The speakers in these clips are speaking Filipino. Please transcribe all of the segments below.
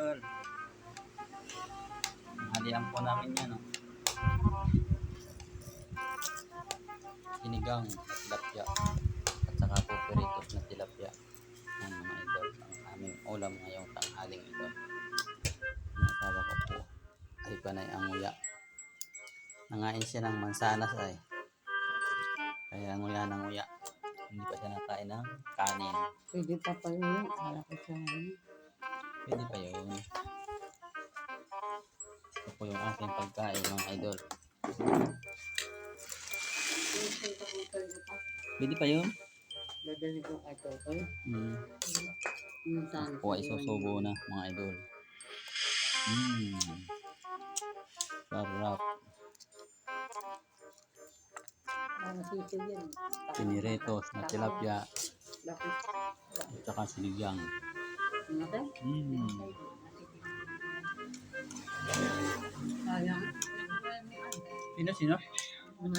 idol. Halian po namin yan, oh. Sinigang na tilapia. At saka po peritot na tilapia. Yan mga idol. Ang aming ulam ngayong tanghaling ito. Nasawa ko po. Ay panay ang nguya. Nangain siya ng mansanas ay. Kaya nguya ng nguya. Hindi pa siya nakain ng kanin. Pwede pa pala yun. Wala ko sa ano. Pwede pa yun. Ito po yung aking pagkain mga idol. Pwede pa yun? Dadali ko kay Totoy. Mm. Sana. Ako ay susubo na mga idol. Mm. Sarap. Piniretos na tilapia at saka sinigang. Namatay? Mm. Sayang. Sino sino? Ano?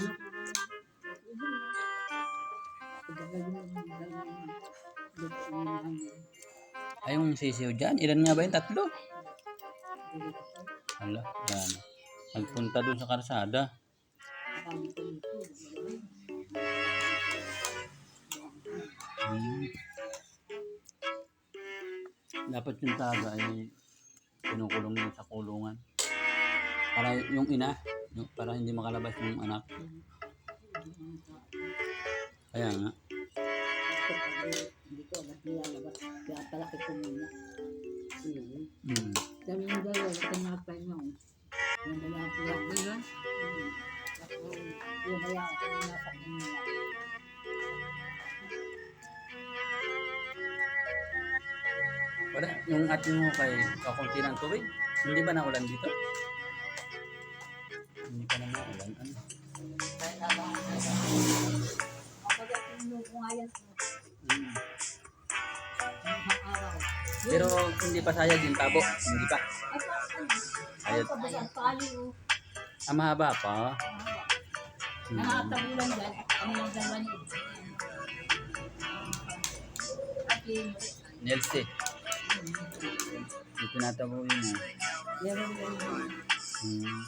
Ay, yung sisiw dyan. Ilan nga ba yun? Tatlo? Hala, yan. Nagpunta dun sa karsada. Hmm. Dapat yung taga ay kinukulong yun sa kulungan. Para yung ina, yung, para hindi makalabas yung anak. Kaya nga. Hindi ko alam nilalabas. Kaya palaki ko muna. Mm. Yung tinapay nyo. Yung wala ko lang nila. Yung wala ko lang nasa kanila. Wala, yung atin mo kay kakunti ng tubig, hindi ba naulan dito? Hindi pa na naulan. Ano? Ano. Mm. Araw. Pero hindi pa sayad yung tabo. Hindi pa. Ay, Ayun. pa ba sa pali o? Ah, mahaba pa. Mm. Nakatabulan dyan. Kami ng dalawa ni At yun. Nelsie. Yung tinatabo yun ah. Meron yun. Hmm.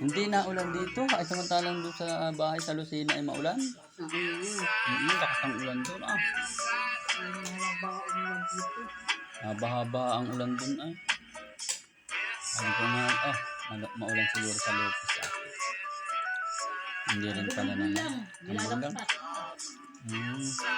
Hindi na ulan dito. Ay samantalang doon sa bahay sa Lucena ay maulan. Ah, ano yun? Mm, lakas ng ulan doon ah. Ang. Haba-haba ang ulan doon ay. Sabi ko nga, ah, ma- maulan siguro sa Lopez ah. Hindi rin pala na. Ang. Hmm. Hmm.